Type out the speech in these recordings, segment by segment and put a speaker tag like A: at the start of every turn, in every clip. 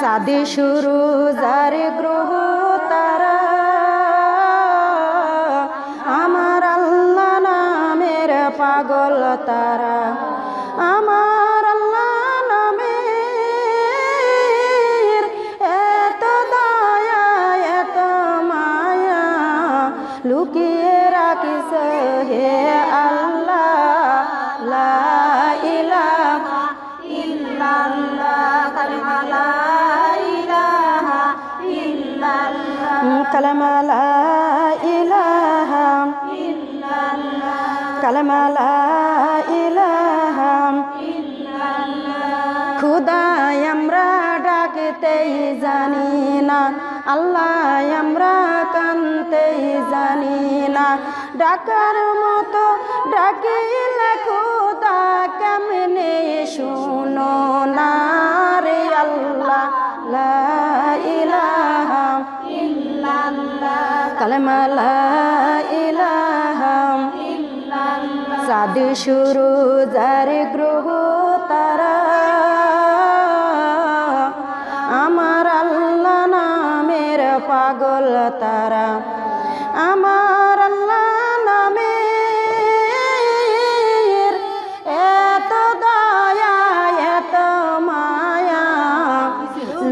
A: সাদি শুরু, যার গ্রহ তারা। আমার আল্লাহ নামের পাগল তারা। আমার আল্লাহ নামের এত দয়া, এত মায়া লুকিয়ে রাখিস হে কালিমা লা ইলাহা কালিমা লা ইলাহা খুদায় আমরা ডাকতেই জানি না, আল্লাহ আমরা কানতেই জানি না। ডাকার মতো ডাকিলে খুদা কেমনে শুনো কালেমা লা ইলাহা সাদি শুরু, যার গ্রহ, তারা। আমার আল্লাহ নামের পাগল, তারা। আমার আল্লাহ নামের এত দয়া, এত মায়া।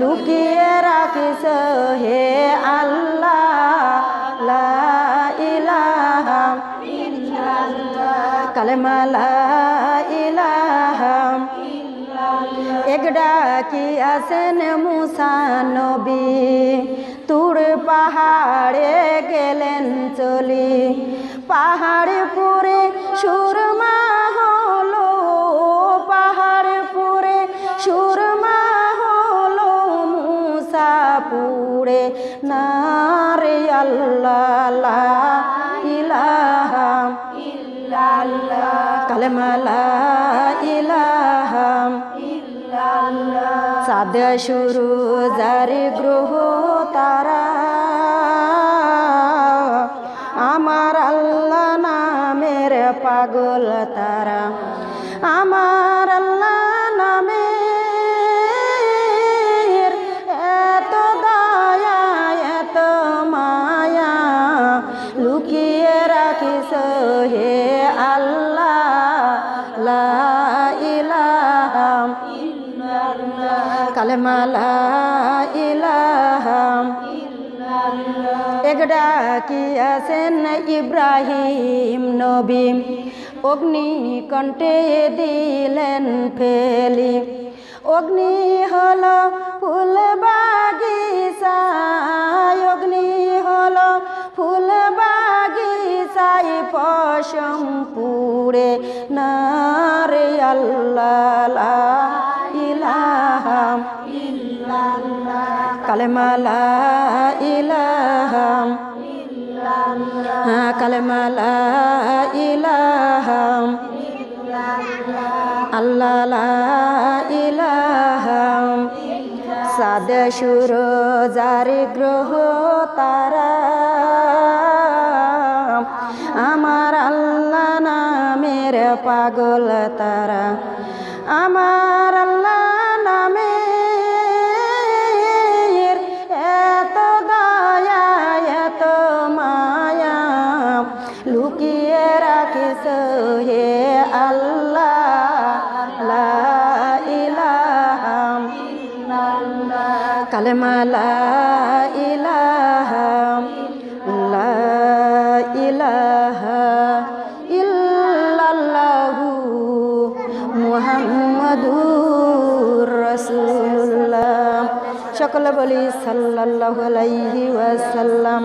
A: লুকিয়ে রাখিস হে কালেমা লা ইলাহা একডা কি আছেন মুসা তুর পাহাড়ে গেলেন চলি। পাহাড় পুরে সুরমা হলো পাহাড় পুরে সুরমা হলো মুসা পুরে নারে আল্লাহ। কালেমা শুরু যার গ্রহ তারা। আমার আল্লাহ নামের পাগল তারা। আমার আল্লাহ নামে এত দয়া এত মায়া। লুকিয়ে রাখিস হে কালেমা লা ইলাহা। একডা কি আছেন ইব্রাহিম নবী? অগ্নি কণ্ঠে দিলেন ফেলি। অগ্নি হল ফুল বাগিচায়। অগ্নি হল ফুল বাগিচায় পশম পুরে নারে আল্লাহ কালেমা লা ইলাহা হ্যাঁ লা ইলাহা আল্লাহ লা ইলাহা সাদে সুর জারি গ্রহ তারা। আমার আল্লাহ নামের পাগল তারা। আমার আল্লাহ নামের কালেমা লা ইলাহা লা ইলাহা ইল্লাল্লাহু মুহাম্মাদুর রাসূলুল্লাহ সকলে বলি সাল্লাল্লাহু আলাইহি ওয়াসাল্লাম